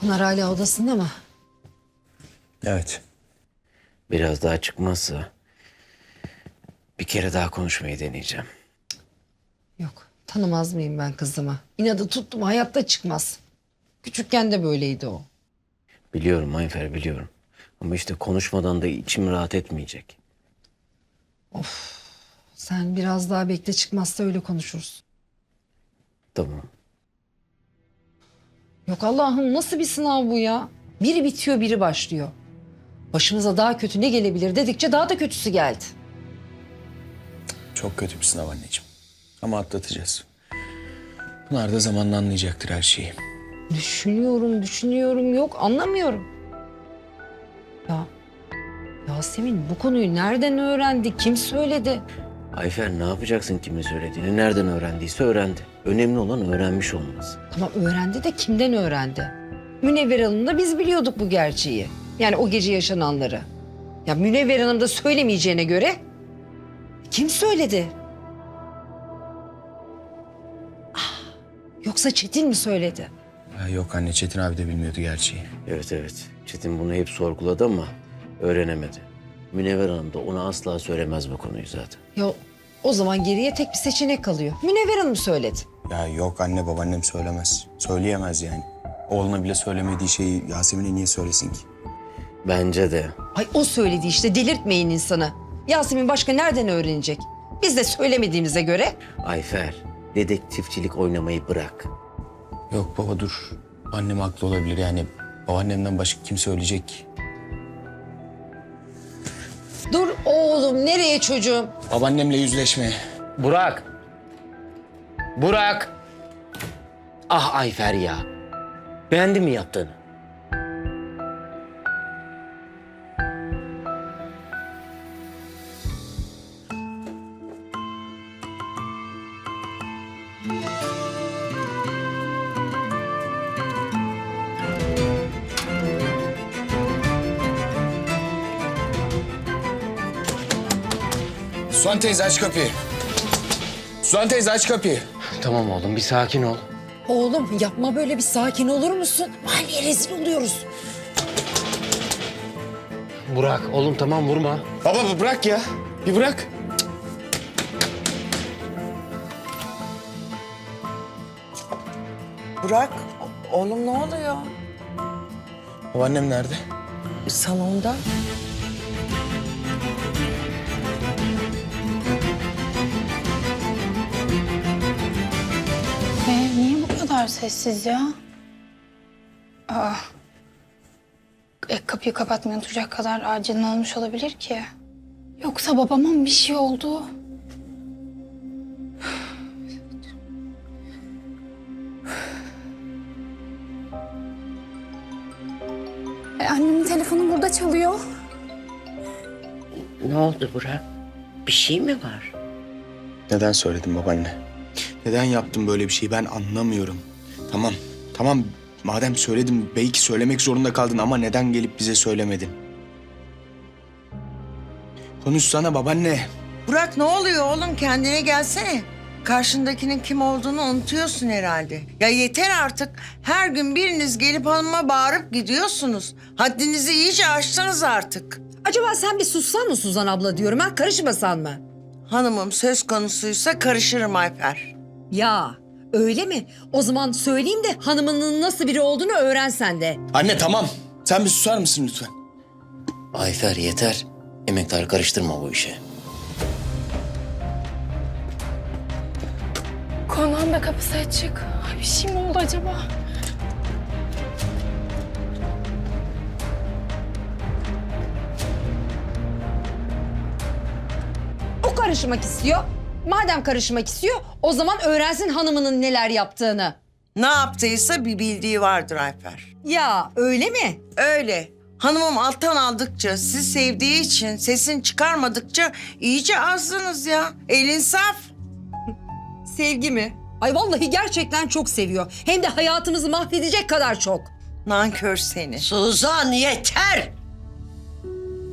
Pınar hala odasında mı? Evet. Biraz daha çıkmazsa bir kere daha konuşmayı deneyeceğim. Yok. Tanımaz mıyım ben kızımı? İnadı tuttum hayatta çıkmaz. Küçükken de böyleydi o. Biliyorum Ayfer biliyorum. Ama işte konuşmadan da içim rahat etmeyecek. Sen biraz daha bekle çıkmazsa öyle konuşuruz. Tamam. Yok Allah'ım nasıl bir sınav bu ya? Biri bitiyor biri başlıyor. Başımıza daha kötü ne gelebilir dedikçe daha da kötüsü geldi. Çok kötü bir sınav anneciğim. Ama atlatacağız. Bunlar da zamanla anlayacaktır her şeyi. Düşünüyorum, düşünüyorum. Yok anlamıyorum. Ya Yasemin bu konuyu nereden öğrendi? Kim söyledi? Ayfer ne yapacaksın kimin söylediğini? Nereden öğrendiyse öğrendi. Önemli olan öğrenmiş olması. Tamam öğrendi de kimden öğrendi? Münevver Hanım'da biz biliyorduk bu gerçeği. Yani o gece yaşananları. Ya Münevver Hanım da söylemeyeceğine göre kim söyledi? Ah, Yoksa Çetin mi söyledi? Ya yok anne Çetin abi de bilmiyordu gerçeği. Evet evet. Çetin bunu hep sorguladı ama öğrenemedi. Münevver Hanım da ona asla söylemez bu konuyu zaten. Ya o zaman geriye tek bir seçenek kalıyor. Münevver Hanım söyledi. Ya yok anne babaannem söylemez. Söyleyemez yani. Oğluna bile söylemediği şeyi Yasemin'e niye söylesin ki? Bence de. Ay o söyledi işte delirtmeyin insanı. Yasemin başka nereden öğrenecek? Biz de söylemediğimize göre Ayfer, dedektifçilik oynamayı bırak. Yok baba dur. Annem haklı olabilir yani. Babaannemden başka kim söyleyecek ki? Dur oğlum nereye çocuğum? Babaannemle yüzleşmeye. Burak! Burak! Ah Ayfer ya. Beğendin mi yaptığını? Suan teyze aç kapıyı. Suan teyze aç kapıyı. Tamam oğlum bir sakin ol. Oğlum yapma böyle bir sakin olur musun? Mahalleye rezil oluyoruz. Burak oğlum tamam vurma. Baba bir bırak ya. Bir bırak. Burak, oğlum ne oluyor? Babaannem nerede? Salonda. Kadar sessiz ya? Aa. E, kapıyı kapatmayı unutacak kadar acil ne olmuş olabilir ki? Yoksa babama mı bir şey oldu? E, annemin telefonu burada çalıyor. Ne oldu Burak? Bir şey mi var? Neden söyledim babaanne? Neden yaptım böyle bir şeyi ben anlamıyorum. Tamam, tamam. Madem söyledim belki söylemek zorunda kaldın ama neden gelip bize söylemedin? Konuşsana babaanne. Burak ne oluyor oğlum? Kendine gelsene. Karşındakinin kim olduğunu unutuyorsun herhalde. Ya yeter artık. Her gün biriniz gelip hanıma bağırıp gidiyorsunuz. Haddinizi iyice aştınız artık. Acaba sen bir sussan mı Suzan abla diyorum ha? Karışmasan mı? Hanımım söz konusuysa karışırım Ayfer. Ya öyle mi? O zaman söyleyeyim de hanımının nasıl biri olduğunu öğren sen de. Anne tamam. Sen bir susar mısın lütfen? Ayfer yeter. Emektarı karıştırma bu işe. Konağın da kapısı açık. Ay, bir şey mi oldu acaba? O karışmak istiyor. Madem karışmak istiyor o zaman öğrensin hanımının neler yaptığını. Ne yaptıysa bir bildiği vardır Ayfer. Ya öyle mi? Öyle. Hanımım alttan aldıkça, sizi sevdiği için sesin çıkarmadıkça iyice azdınız ya. Elin saf. Sevgi mi? Ay vallahi gerçekten çok seviyor. Hem de hayatımızı mahvedecek kadar çok. Nankör seni. Suzan yeter!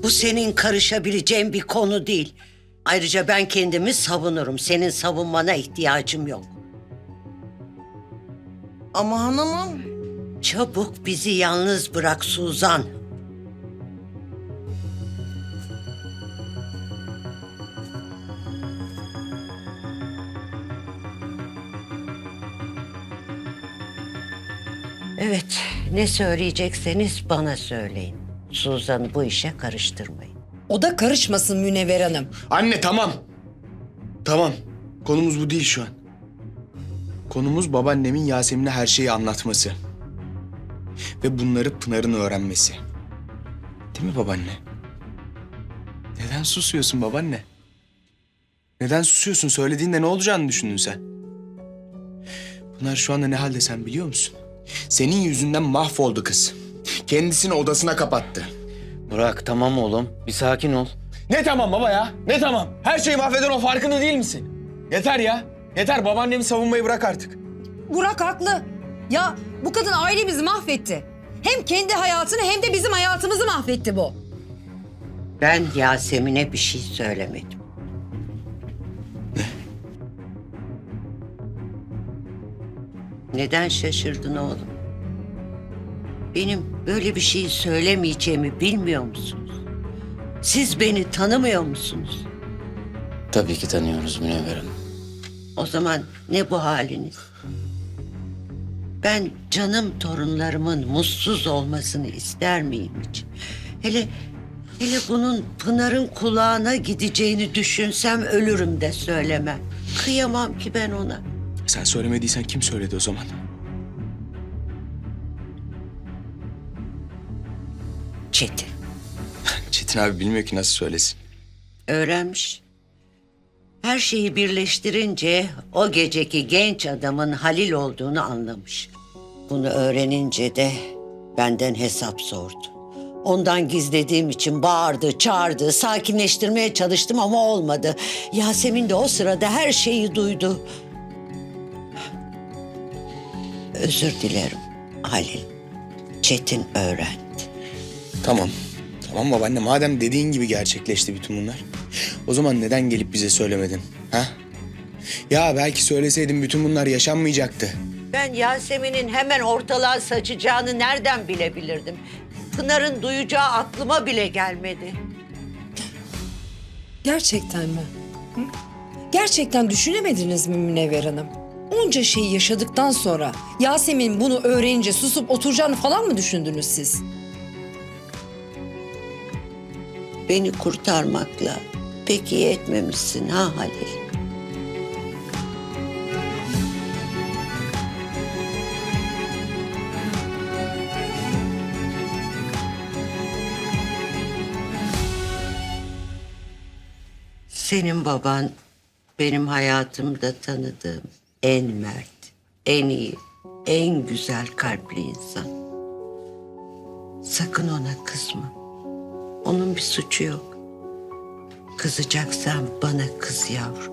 Bu senin karışabileceğin bir konu değil. Ayrıca ben kendimi savunurum. Senin savunmana ihtiyacım yok. Ama hanımım Çabuk bizi yalnız bırak Suzan. Evet, ne söyleyecekseniz bana söyleyin. Suzan'ı bu işe karıştırmayın. O da karışmasın Münevver Hanım. Anne tamam. Tamam. Konumuz bu değil şu an. Konumuz babaannemin Yasemin'e her şeyi anlatması. Ve bunları Pınar'ın öğrenmesi. Değil mi babaanne? Neden susuyorsun babaanne? Neden susuyorsun? Söylediğinde ne olacağını düşündün sen? Pınar şu anda ne halde sen biliyor musun? Senin yüzünden mahvoldu kız. Kendisini odasına kapattı. Burak tamam oğlum. Bir sakin ol. Ne tamam baba ya? Ne tamam? Her şeyi mahveden o farkında değil misin? Yeter ya. Yeter babaannemi savunmayı bırak artık. Burak haklı. Ya bu kadın ailemizi mahvetti. Hem kendi hayatını hem de bizim hayatımızı mahvetti bu. Ben Yasemin'e bir şey söylemedim. Neden şaşırdın oğlum? Benim böyle bir şey söylemeyeceğimi bilmiyor musunuz? Siz beni tanımıyor musunuz? Tabii ki tanıyoruz Münevver Hanım. O zaman ne bu haliniz? Ben canım torunlarımın mutsuz olmasını ister miyim hiç? Hele hele bunun Pınar'ın kulağına gideceğini düşünsem ölürüm de söylemem. Kıyamam ki ben ona. Sen söylemediysen kim söyledi o zaman? Çetin Çetin abi bilmiyor ki nasıl söylesin. öğrenmiş. Her şeyi birleştirince o geceki genç adamın Halil olduğunu anlamış. Bunu öğrenince de benden hesap sordu. Ondan gizlediğim için bağırdı, çağırdı, sakinleştirmeye çalıştım ama olmadı. Yasemin de o sırada her şeyi duydu. Özür dilerim Halil. Çetin öğrendi. Tamam. Tamam babaanne madem dediğin gibi gerçekleşti bütün bunlar. O zaman neden gelip bize söylemedin? Ha? Ya belki söyleseydin bütün bunlar yaşanmayacaktı. Ben Yasemin'in hemen ortalığa saçacağını nereden bilebilirdim? Pınar'ın duyacağı aklıma bile gelmedi. Gerçekten mi? Hı? Gerçekten düşünemediniz mi Münevver Hanım? Onca şeyi yaşadıktan sonra Yasemin bunu öğrenince susup oturacağını falan mı düşündünüz siz? Beni kurtarmakla pek iyi etmemişsin ha Halil. Senin baban benim hayatımda tanıdığım en mert, en iyi, en güzel kalpli insan. Sakın ona kızma. Onun bir suçu yok. Kızacaksan bana kız yavrum.